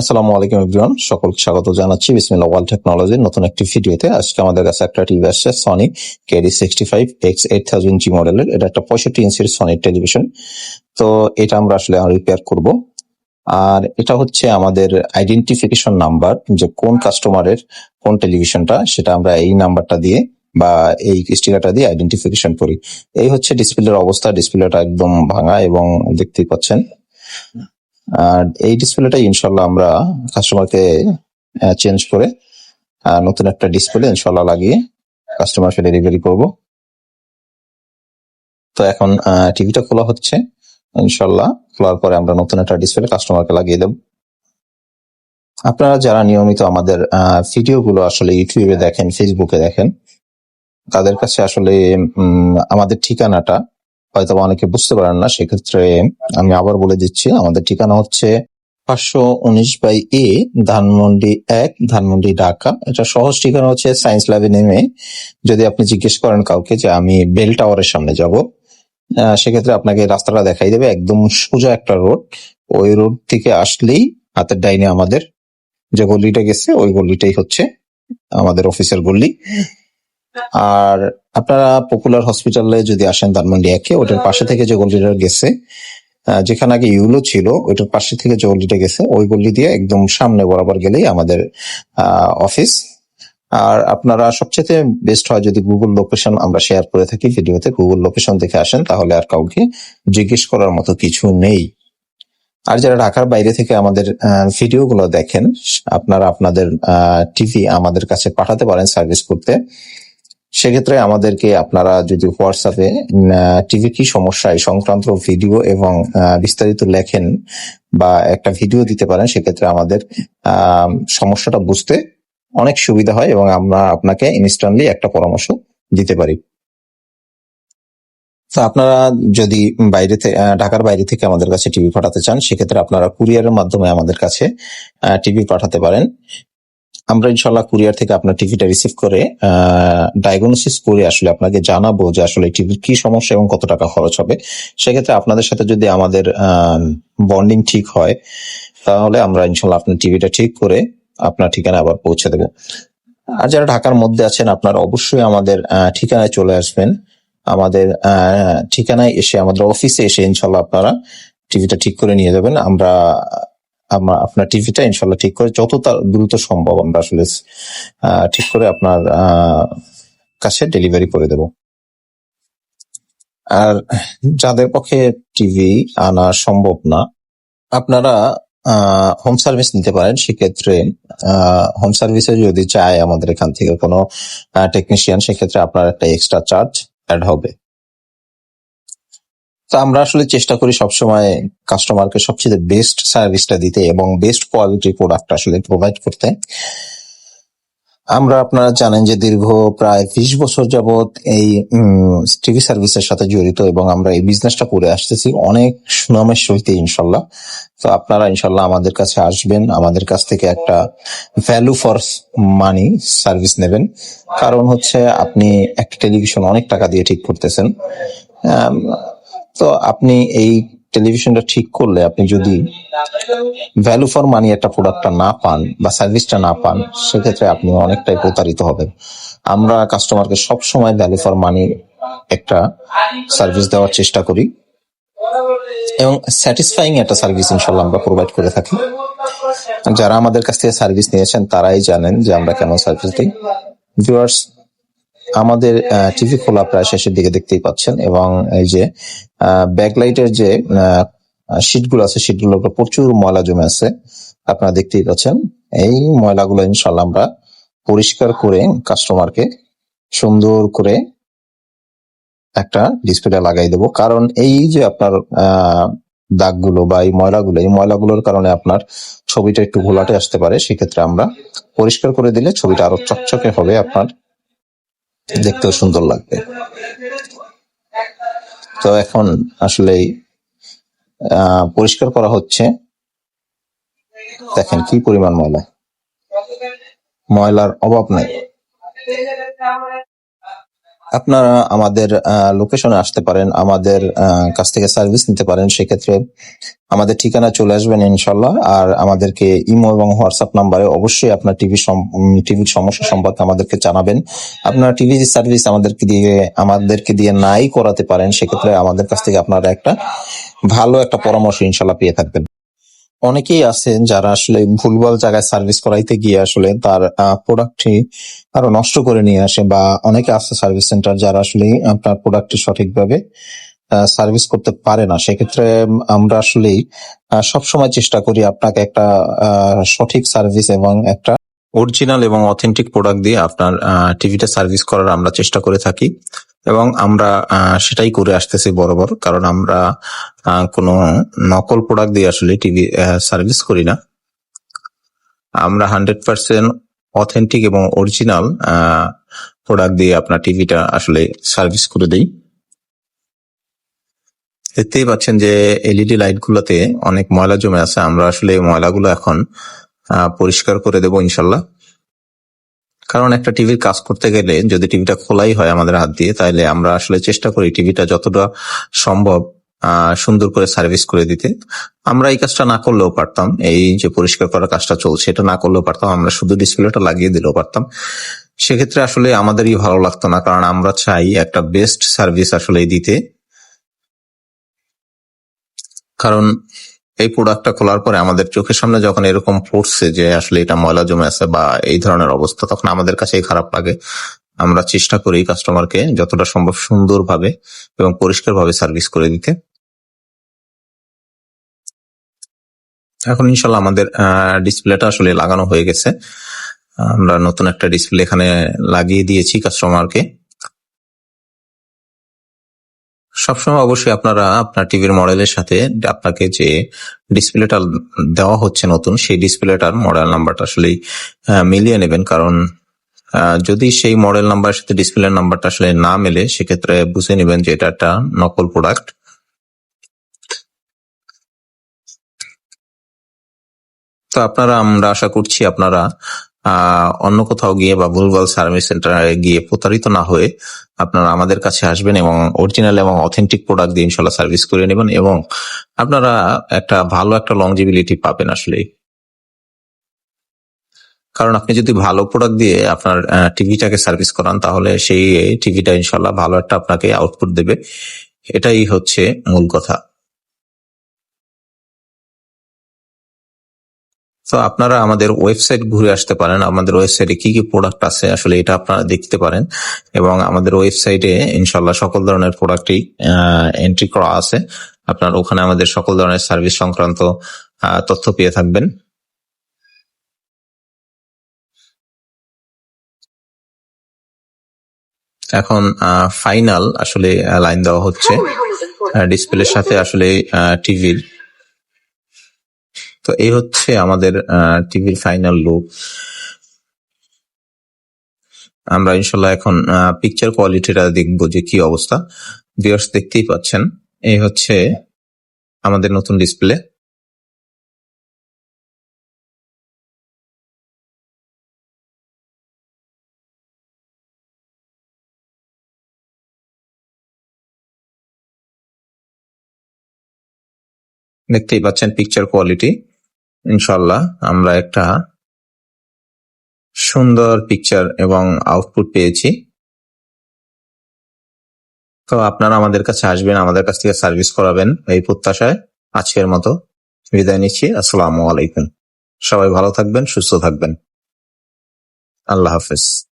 আসসালামু আলাইকুম এভরিওয়ান, সকলকে স্বাগত জানাচ্ছি বিসমিল্লাহ ওয়ার্ল্ড টেকনোলজির নতুন একটি ভিডিওতে। আজকে আমাদের কাছে একটা টিভি আসছে Sony KD sixty five X eight thousand G মডেলের এটা একটা পঁয়ষট্টি ইঞ্চির সনির টেলিভিশন তো এটা আমরা আসলে রিপেয়ার করব। আর এটা হচ্ছে আমাদের আইডেন্টিফিকেশন নাম্বার যে কোন কাস্টমারের কোন টেলিভিশনটা সেটা আমরা এই নাম্বারটা দিয়ে বা এই স্টিকারটা দিয়ে আইডেন্টিফিকেশন করি। এই হচ্ছে ডিসপ্লের অবস্থা ডিসপ্লেটা একদম ভাঙা এবং দেখতেই পাচ্ছেন। আর এই ডিসপ্লেটা ইনশাল্লাহ আমরা কাস্টমারকে চেঞ্জ করে নতুন একটা ডিসপ্লে ইনশাল্লাহ লাগিয়ে কাস্টমারকে ডেলিভারি করব। তো এখন টিভিটা খোলা হচ্ছে, ইনশাল্লাহ। খোলার পরে আমরা নতুন একটা ডিসপ্লে কাস্টমারকে লাগিয়ে দেব। আপনারা যারা নিয়মিত আমাদের ভিডিও গুলো আসলে ইউটিউবে দেখেন ফেসবুকে দেখেন, তাদের কাছে আসলে আমাদের ঠিকানাটা হয়তো অনেকে বুঝতে পারেন না, সেক্ষেত্রে আমি আবার বলে দিচ্ছি, আমাদের ঠিকানা হচ্ছে পাঁচশো উনিশ বাই এ, ধানমন্ডি এক, ধানমন্ডি ঢাকা। এটা সহজ ঠিকানা হচ্ছে সায়েন্স ল্যাবে নেমে। যদি আপনি জিজ্ঞেস করেন কাউকে যে আমি বেল টাওয়ারের সামনে যাব সেক্ষেত্রে আপনাকে রাস্তাটা দেখাই দেবে। একদম সোজা একটা রোড। ওই রোড থেকে আসলেই হাতের ডাইনে আমাদের যে গলিটা গেছে, ওই গলিটাই হচ্ছে আমাদের অফিসের গলি। আর আপনারা পপুলার হসপিটালে যদি আসেন ধানমন্ডি একে ওটার পাশে থেকে যে গলিটা গেছে যেখানে আগে ইউলো ছিল, ওইটার পাশে থেকে যে গলিটা গেছে, ওই গলি দিয়ে একদম সামনে বরাবর গেলেই আমাদের অফিস আর আপনারা সবচেয়ে বেস্ট হয় যদি গুগল লোকেশন আমরা শেয়ার করে থাকি ভিডিওতে গুগল লোকেশন দেখে আসেন, তাহলে আর কাউকে জিজ্ঞেস করার মতো কিছু নেই। আর যারা ঢাকার বাইরে থেকে আমাদের ভিডিও গুলো দেখেন, আপনারা আপনাদের টিভি আমাদের কাছে পাঠাতে পারেন সার্ভিস করতে। সেক্ষেত্রে আমাদেরকে আপনারা যদি হোয়াটসঅ্যাপে টিভি কি সমস্যা এই সংক্রান্ত ভিডিও এবং বিস্তারিত লেখেন বা একটা ভিডিও দিতে পারেন, সেক্ষেত্রে আমাদের সমস্যাটা বুঝতে অনেক সুবিধা হয় এবং আমরা আপনাকে ইনস্ট্যান্টলি একটা পরামর্শ দিতে পারি। তো আপনারা যদি বাইরে থেকে ঢাকার বাইরে থেকে আমাদের কাছে টিভি পাঠাতে চান, সেক্ষেত্রে আপনারা কুরিয়ারের মাধ্যমে আমাদের কাছে টিভি পাঠাতে পারেন। আমরা ইনশাল্লাহ কুরিয়ার থেকে আপনার টিভিটা রিসিভ করে ডায়াগনোসিস করে আসলে আপনাকে জানাব যে আসলে টিভির কি সমস্যা এবং কত টাকা খরচ হবে। সেক্ষেত্রে আপনাদের সাথে যদি আমাদের বন্ডিং ঠিক হয়, তাহলে আমরা ইনশাল্লাহ আপনার টিভিটা ঠিক করে আপনার ঠিকানা আবার পৌঁছে দেবো। আর যারা ঢাকার মধ্যে আছেন, আপনারা অবশ্যই আমাদের ঠিকানায় চলে আসবেন। আমাদের ঠিকানায় এসে, আমাদের অফিসে এসে ইনশাল্লাহ আপনারা টিভিটা ঠিক করে নিয়ে যাবেন। আমরা আমরা আপনার টিভিটা ইনশাল্লাহ ঠিক করে যত দ্রুত সম্ভব আমরা আসলে ঠিক করে আপনার কাছে ডেলিভারি করে দেব। আর যাদের পক্ষে টিভি আনা সম্ভব না, আপনারা হোম সার্ভিস নিতে পারেন। সেক্ষেত্রে হোম সার্ভিসে যদি চায় আমাদের এখান থেকে কোনো টেকনিশিয়ান সেক্ষেত্রে আপনার একটা এক্সট্রা চার্জ অ্যাড হবে। তো আমরা আসলে চেষ্টা করি সবসময় কাস্টমারকে সবচেয়ে বেস্ট সার্ভিসটা দিতে এবং বেস্ট কোয়ালিটি প্রোডাক্ট আসলে প্রোভাইড করতে। আমরা আপনারা জানেন যে দীর্ঘ প্রায় বিশ বছর যাবত এই টিভি সার্ভিসের সাথে জড়িত এবং আমরা এই বিজনেসটা করে আসতেছি অনেক সুনামের সহিত ইনশাল্লাহ। তো আপনারা ইনশাল্লাহ আমাদের কাছে আসবেন, আমাদের কাছ থেকে একটা ভ্যালু ফর মানি সার্ভিস নেবেন। কারণ হচ্ছে আপনি একটা টেলিভিশন অনেক টাকা দিয়ে ঠিক করতেছেন। তো আপনি এই টেলিভিশনটা ঠিক করলে আপনি যদি ভ্যালু ফর মানি একটা প্রোডাক্টটা না পান বা সার্ভিসটা না পান, সেক্ষেত্রে আপনি অনেকটাই প্রতারিত হবেন। আমরা কাস্টমারকে সব সময় ভ্যালু ফর মানি একটা সার্ভিস দেওয়ার চেষ্টা করি এবং স্যাটিসফাইং একটা সার্ভিস ইনশাল্লাহ আমরা প্রোভাইড করে থাকি। যারা আমাদের কাছ থেকে সার্ভিস নিয়েছেন, তারাই জানেন যে আমরা কেমন সার্ভিস দিই। ভিউয়ার্স আমাদের টিভি খোলা প্রায় শেষের দিকে দেখতেই পাচ্ছেন এবং এই যে ব্যাকলাইটের যে শীটগুলো আছে শীটগুলোর উপর প্রচুর ময়লা জমে আছে, আপনারা দেখতেই পাচ্ছেন। এই ময়লাগুলো ইনশাল্লাহ আমরা পরিষ্কার করে কাস্টমারকে সুন্দর করে একটা ডিসপ্লে লাগাই দেবো। কারণ এই যে আপনার দাগগুলো বা এই ময়লাগুলো, এই ময়লাগুলোর কারণে আপনার ছবিটা একটু ঘোলাটে আসতে পারে। সেক্ষেত্রে আমরা পরিষ্কার করে দিলে ছবিটা আরও চকচকে হবে আপনার দেখতেও সুন্দর লাগবে। তো এখন আসলে পরিষ্কার করা হচ্ছে। দেখেন কি পরিমাণ ময়লা। ময়লার অভাব নাই। আপনারা আমাদের লোকেশনে আসতে পারেন, আমাদের কাছ থেকে সার্ভিস নিতে পারেন, সেক্ষেত্রে আমাদের ঠিকানা চলে আসবেন ইনশাল্লাহ আর আমাদেরকে ইমো এবং হোয়াটসঅ্যাপ নাম্বারে অবশ্যই আপনার টিভি টিভির সমস্যা সম্পর্কে আমাদেরকে জানাবেন। আপনারা টিভি সার্ভিস আমাদেরকে দিয়ে আমাদেরকে দিয়ে নাই করাতে পারেন, সেক্ষেত্রে আমাদের কাছ থেকে আপনারা একটা ভালো একটা পরামর্শ ইনশাল্লাহ পেয়ে থাকবেন। অনেকেই আছেন যারা আসলে ভুলভাল জায়গায় সার্ভিস করাইতে গিয়ে আসলে তার প্রোডাক্টটি আরও নষ্ট করে নিয়ে আসে বা অনেকে আছে সার্ভিস সেন্টার যারা আসলে আপনার প্রোডাক্টটি সঠিকভাবে সার্ভিস করতে পারে না। সেক্ষেত্রে আমরা আসলেই সবসময় চেষ্টা করি আপনাকে একটা সঠিক সার্ভিস এবং একটা অরিজিনাল এবং অথেন্টিক প্রোডাক্ট দিয়ে আপনার টিভিটা সার্ভিস করার আমরা চেষ্টা করে থাকি। এবং আমরা সেটাই করে আসতেছি বরাবর কারণ আমরা কোনো নকল প্রোডাক্ট দিয়ে আসলে টিভি সার্ভিস করি না। আমরা হান্ড্রেড পার্সেন্ট অথেন্টিক এবং অরিজিনাল প্রোডাক্ট দিয়ে আপনার টিভিটা আসলে সার্ভিস করে দিই। দেখতেই পাচ্ছেন যে এলইডি লাইট গুলোতে অনেক ময়লা জমে আছে, আমরা আসলে ময়লাগুলো এখন পরিষ্কার করে দেবো ইনশাল্লাহ। কারণ একটা টিভির কাজ করতে গেলে যদি টিভিটা খোলাই হয় আমাদের হাত দিয়ে তাহলে আমরা আসলে চেষ্টা করি টিভিটা যতটা সম্ভব সুন্দর করে সার্ভিস করে দিতে। আমরা এই কাজটা না করলেও পারতাম। এই যে পরিষ্কার করার কাজটা চলছে, এটা না করলেও পারতাম। আমরা শুধু ডিসপ্লেটা লাগিয়ে দিলেও পারতাম। সেক্ষেত্রে আসলে আমাদেরই ভালো লাগতো না, কারণ আমরা চাই একটা বেস্ট সার্ভিস আসলে দিতে। কারণ এই প্রোডাক্টটা খোলার পরে আমাদের চোখের সামনে যখন এরকম পড়ছে যে আসলে এটা ময়লা জমে আছে বা এই ধরনের অবস্থা, তখন আমাদের কাছেই খারাপ লাগে। আমরা চেষ্টা করি কাস্টমারকে যতটা সম্ভব সুন্দরভাবে এবং পরিষ্কারভাবে সার্ভিস করে দিতে। এখন ইনশাল্লাহ আমাদের ডিসপ্লেটা আসলে লাগানো হয়ে গেছে। আমরা নতুন একটা ডিসপ্লে এখানে লাগিয়ে দিয়েছি কাস্টমারকে সবসময় অবশ্যই আপনারা আপনার টিভির মডেলের সাথে আপনাকে যে ডিসপ্লেটা দেওয়া হচ্ছে নতুন, সেই ডিসপ্লেটার মডেল নাম্বারটা আসলে মিলিয়ে নেবেন। কারণ যদি সেই মডেল নাম্বারের সাথে ডিসপ্লে নাম্বারটা আসলে না মেলে, সেক্ষেত্রে বুঝে নেবেন যে এটা একটা নকল প্রোডাক্ট তো আপনারা, আমরা আশা করছি আপনারা অন্য কোথাও গিয়ে বা ভুলভাল সার্ভিস সেন্টারে গিয়ে প্রতারিত না হয়ে আপনারা আমাদের কাছে আসবেন এবং অরিজিনাল এবং অথেন্টিক প্রোডাক্ট দিয়ে ইনশাল্লাহ সার্ভিস করে নেবেন এবং আপনারা একটা ভালো একটা লংজিবিলিটি পাবেন আসলে কারণ আপনি যদি ভালো প্রোডাক্ট দিয়ে আপনার টিভিটাকে সার্ভিস করান, তাহলে সেই টিভিটা ইনশাল্লাহ ভালো একটা আপনাকে আউটপুট দেবে। এটাই হচ্ছে মূল কথা। তো আপনারা আমাদের ওয়েবসাইট ঘুরে আসতে পারেন। আমাদের ওয়েবসাইটে কি কি প্রোডাক্ট আছে আসলে এটা আপনারা দেখতে পারেন। এবং আমাদের ওয়েবসাইটে ইনশাল্লাহ সকল ধরনের প্রোডাক্টই এন্ট্রি করা আছে। আপনার ওখানে আমাদের সকল ধরনের সার্ভিস সংক্রান্ত তথ্য পেয়ে থাকবেন। এখন ফাইনাল আসলে লাইন দেওয়া হচ্ছে। ডিসপ্লের সাথে আসলে টিভির তো এই হচ্ছে আমাদের টিভির ফাইনাল লুক আমরা ইনশাল্লাহ এখন পিকচার কোয়ালিটিটা দেখব যে কি অবস্থা। ভিউয়ার্স দেখতেই পাচ্ছেন, এই হচ্ছে আমাদের নতুন ডিসপ্লে দেখতেই পাচ্ছেন পিকচার কোয়ালিটি ইনশাল্লাহ আমরা একটা সুন্দর পিকচার এবং আউটপুট পেয়েছি। তো আপনারা আমাদের কাছে আসবেন, আমাদের কাছ থেকে সার্ভিস করাবেন এই প্রত্যাশায় আজকের মতো বিদায় নিচ্ছি। আসসালামু আলাইকুম। সবাই ভালো থাকবেন, সুস্থ থাকবেন। আল্লাহ হাফেজ।